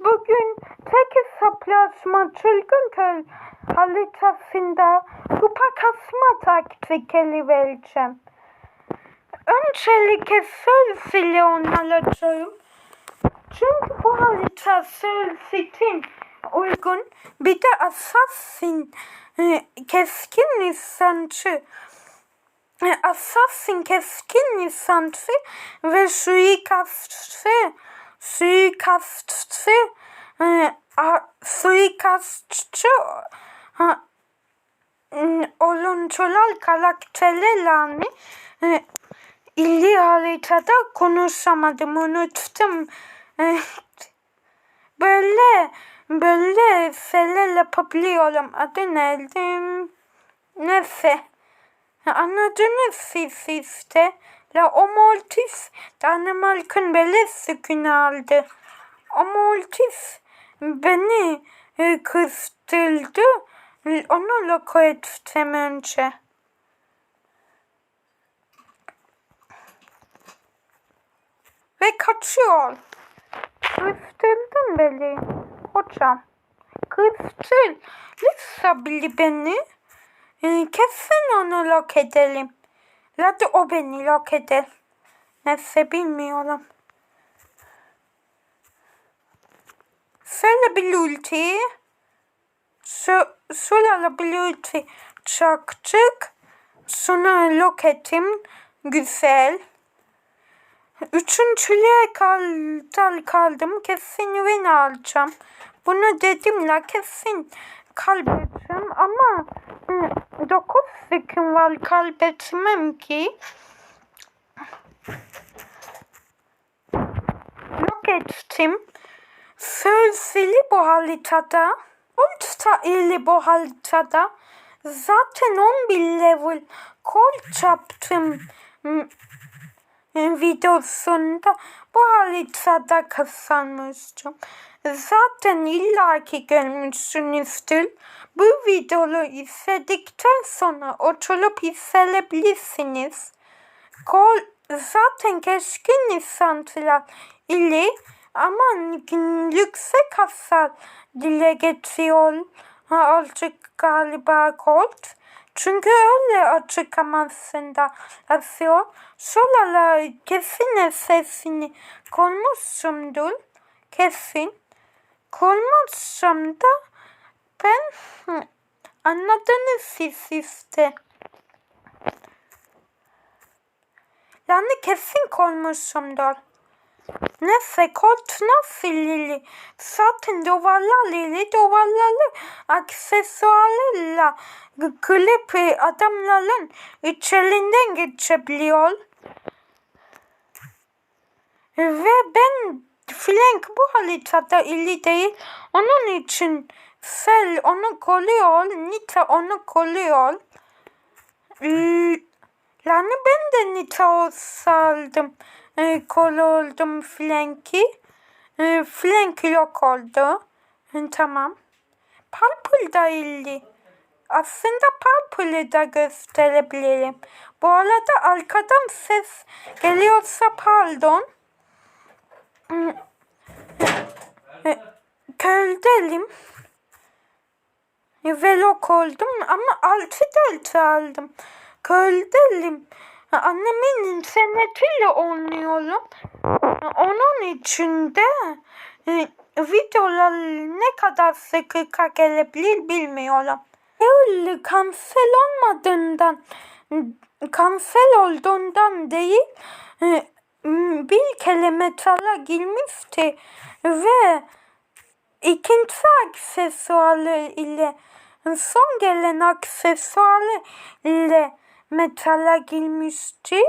Bugün tek hesaplaşma çılgın köy haritasında kupa kasma taktikleri vereceğim. Öncelikle Cersei'yle oynayacağım. Çünkü bu harita Cersei'nin uygun. Bir de Assassin e, keskin lisancı e, Assassin keskin lisancı ve suikastçı suikastçı e, a, suikastçı ha, m, oyuncular karakterlerle e, illi haritada konuşamadım unuttum. E, böyle böyle şeyler yapabiliyorum. Adı neydi? Neyse. Anladınız siz işte. La o Mortis Danimark'ın belirsi günü aldı. O Mortis beni e, kıstırdı. Onu loka ettim önce. Ve kaçıyor. Kıstırdın beni. Hocam. Kıstır. Lütfen beni. Ee, Kesin onu yok edelim. Hadi o beni yok eder. Neyse bilmiyorum. Söyle bir ulti. Şöyle bir ulti çaktık. Sonra yok ettim. Güzel. Üçüncülüğe kal kaldım. Kesin win alacağım. Bunu dedim la kesin kaybedeceğim ama 9 sekund var kaybetmem ki. Yok ettim. Sözlü bu haritada. Ultra ili bu haritada. Zaten 11 level kol çaptım videosunda bu haritada kazanmıştım. Zaten illaki görmüşsünüzdür. Bu videoyu izledikten sonra oturup izleyebilirsiniz. Kol zaten keskin lisanslar ile ama yüksek hasar dile getiriyor azıcık galiba Colt. Çünkü öyle açıklamasında yazıyor. Şuralara kesin sesini koymuşumdur. Kesin. Koymuşum da ben anladınız siz işte. Yani kesin koymuşumdur. Neyse kod nasıl Lili? Zaten duvarlar Lili duvarları aksesuarlarla klip adamların içerinden geçebiliyor. Ve Flank bu haritada illi değil. Onun için Sel onu koruyor. Nita onu koruyor. Yani ben de Nita saldım. E, kol oldum Flank'i. E, Flank yok oldu. E, tamam. Purple da illi. Aslında Purple'ı da gösterebilirim. Bu arada arkadan ses geliyorsa pardon. Köldelim. Velok oldum ama altı delta aldım. Köldelim. Annemin internetiyle oynuyorum. Onun için de e, videolar ne kadar sıkıka gelebilir bilmiyorum. Öyle kanser olmadığından kanser olduğundan değil e, bir kere metala girmişti ve ikinci aksesuarı ile son gelen aksesuarı ile metala girmişti.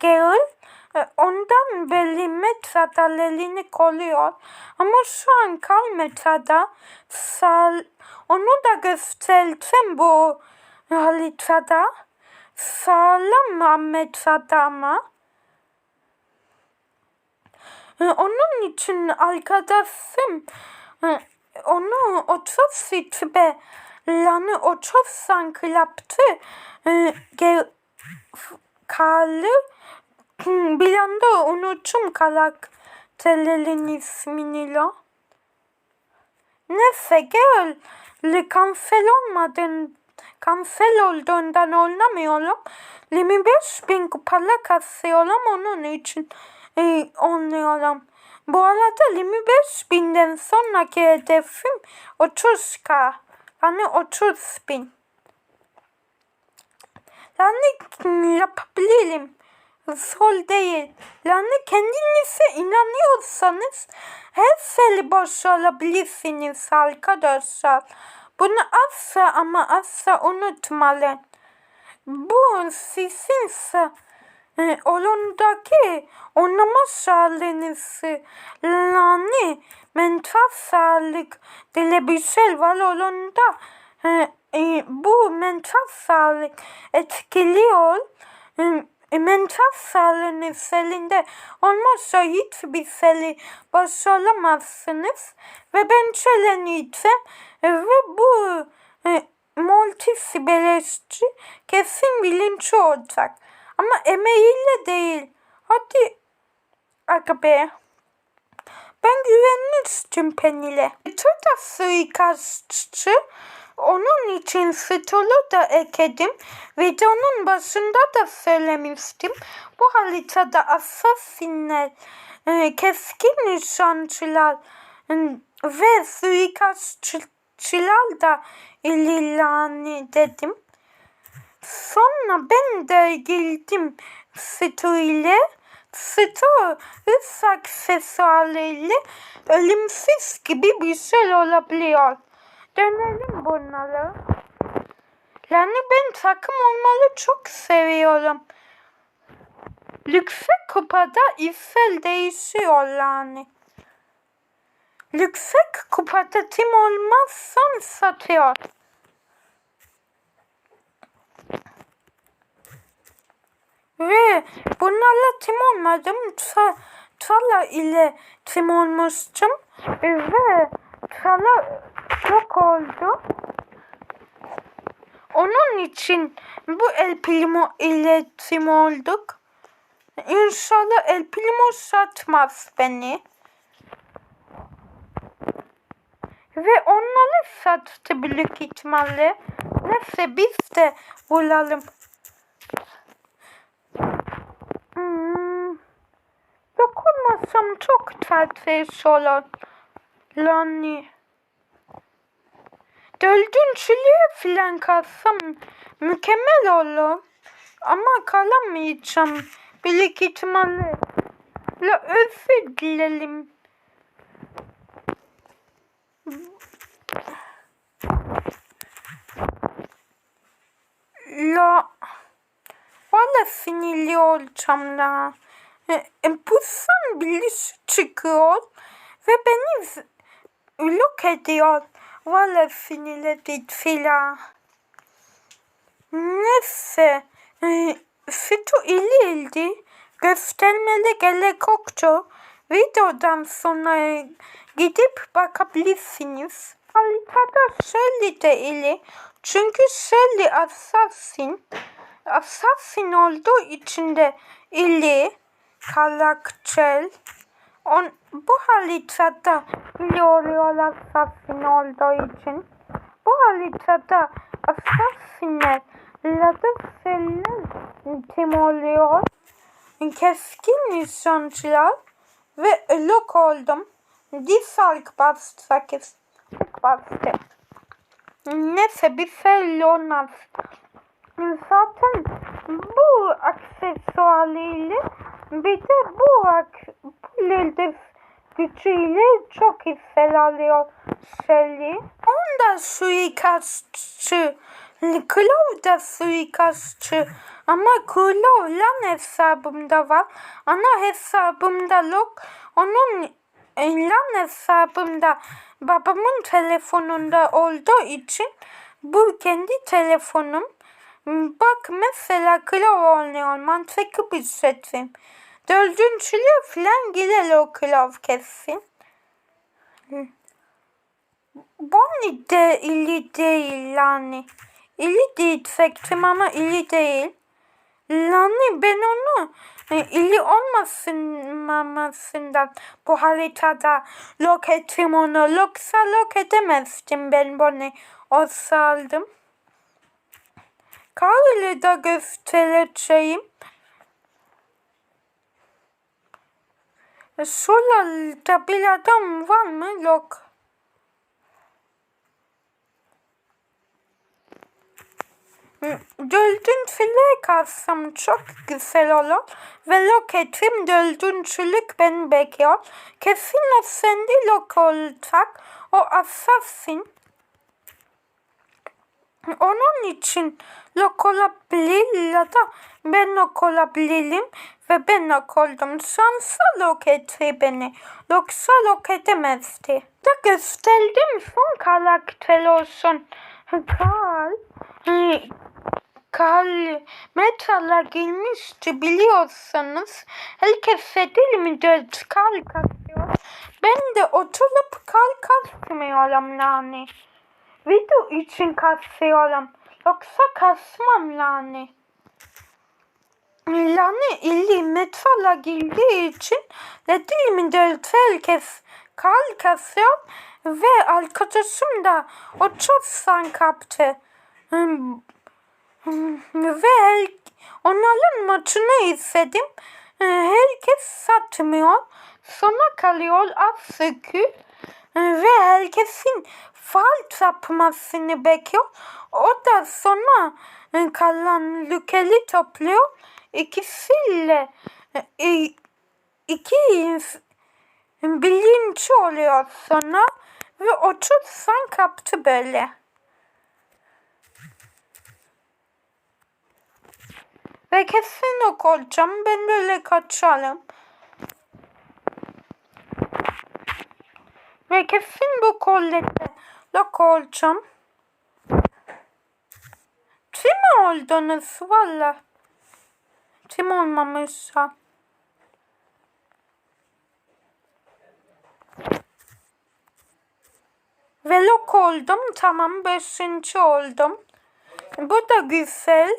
Gale ondan belli metada elini koruyor. Ama şu an kal metada sal onu da göstereceğim bu haritada. Sağlam metada ama. Onun için arkadaşım onu 30 sitbe lanı 30 sanklaптı kalı bir anda unuttum kalak Telel'in ismini la. Neyse gel. Le kansel olmadın. Kansel olduğundan oynamıyorum. 25 bin kupala kasıyorum onun için e, oynuyorum. Bu arada 25 binden sonraki hedefim 30k. Yani 30 bin. Yani yapabilirim. Zor değil. Yani kendinize inanıyorsanız her şeyi başarabilirsiniz arkadaşlar. Bunu asla ama asla unutmayın. Bu sizin e, oyundaki oynama sağlığınızı yani mental sağlık diye bir şey var oyunda. E, e, bu mental sağlık etkiliyor. E, e, mental sağlığınız elinde olmazsa hiçbir şeyi başaramazsınız. Ve ben çeleneceğim ve bu e, multisi beleşçi kesin bilinçli olacak. Ama emeğiyle değil. Hadi aga be. Ben güvenmiştim Penil'e. Turda suikastçı onun için stolu da ekledim. Videonun başında da söylemiştim. Bu haritada asasinler, keskin nişancılar e, ve suikastçılar da ilan dedim. Sonra ben de girdim Sto ile. Sto hız aksesuarıyla ölümsüz gibi bir şey olabiliyor. Dönelim bunlara. Yani ben takım olmalı çok seviyorum. Yüksek kupada isel değişiyor yani. Yüksek kupada tim olmazsan satıyor. Ve bunlarla tim olmadım. Tra Trala ile tim olmuştum. Ve Trala yok oldu. Onun için bu El Primo ile tim olduk. İnşallah El Primo satmaz beni. Ve onları sattı büyük ihtimalle. Neyse biz de bulalım. Dokunmasam çok tatlı olur. Lani. Dördüncülüğe falan kalsam mükemmel olur. Ama kalamayacağım. Büyük ihtimalle. La özür dilerim. La Valla sinirli olacağım la. E, bu son birisi çıkıyor ve beni yok ediyor. Valla sinirledik filan. Neyse. E, Fito iliydi. Göstermeli gerek yoktu. Videodan sonra gidip bakabilirsiniz. Haritada Shelly de ili. Çünkü Shelly assassin. Assassin olduğu için de ili karakter. On, bu haritada ili oluyor assassin olduğu için. Bu haritada assassinler Ladısseller tim oluyor. Keskin nişancılar ve yok oldum. Disalk bastı. Disalk bastı. Neyse bir şey olmaz. Zaten bu aksesuarıyla bir de bu ak bu yıldız gücüyle çok hissel alıyor Shelly. Onda suikastçı. Klov da suikastçı. Ama Klov lan hesabımda var. Ana hesabımda yok. Onun e, lan hesabımda babamın telefonunda olduğu için bu kendi telefonum. Bak mesela Klov oynuyor. Mantıklı bir seçim. Dördüncülüğe falan gider o Klov kesin. Bonnie de ili değil yani. İli diyecektim ama ili değil. Yani ben onu e, iyi olmasından bu haritada yok ettim onu. Yoksa yok edemezdim ben bunu olsaydım. Karlı da göstereceğim. Şuralarda bir adam var mı? Yok. Dördüncülük alsam çok güzel olur. Ve loketim dördüncülük beni bekliyor. Kesin o sende lok olacak. O assassin. Onun için lok olabilir ya da ben lok olabilirim ve ben lok oldum. Şansa lok etti beni. Yoksa lok edemezdi. Da gösterdim son karakter olsun. Karl. e, Karl Metal'a girmişti biliyorsanız. Herkese değil mi dört Karl kasıyor. Ben de oturup Karl kasmıyorum yani. Video için kasıyorum. Yoksa kasmam yani. Yani illi metala girdiği için dediğim dört herkes kal kasıyor ve arkadaşım da o çok san kaptı. Hmm, hmm, Ve onların maçını izledim. Ee, Herkes satmıyor. Sona kalıyor az Ve herkesin fal yapmasını bekliyor. O da sona kalan lükeli topluyor. İkisiyle e, e, iki ins- bilinç oluyor sonra ve otur san kaptı böyle. Ve kesin yok olacağım. Ben böyle kaçarım. Ve kesin bu kollete yok olacağım. Kim oldunuz valla? Kim olmamışsa. Ve yok oldum. Tamam beşinci oldum. Bu da güzel.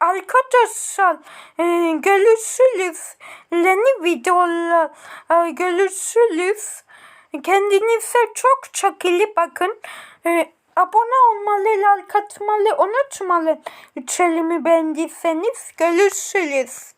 Arkadaşlar e, görüşürüz. Yeni videolar e, görüşürüz. Kendinize çok çok iyi bakın. E, abone olmalı, like atmalı, unutmayın. Üçelimi beğendiyseniz görüşürüz.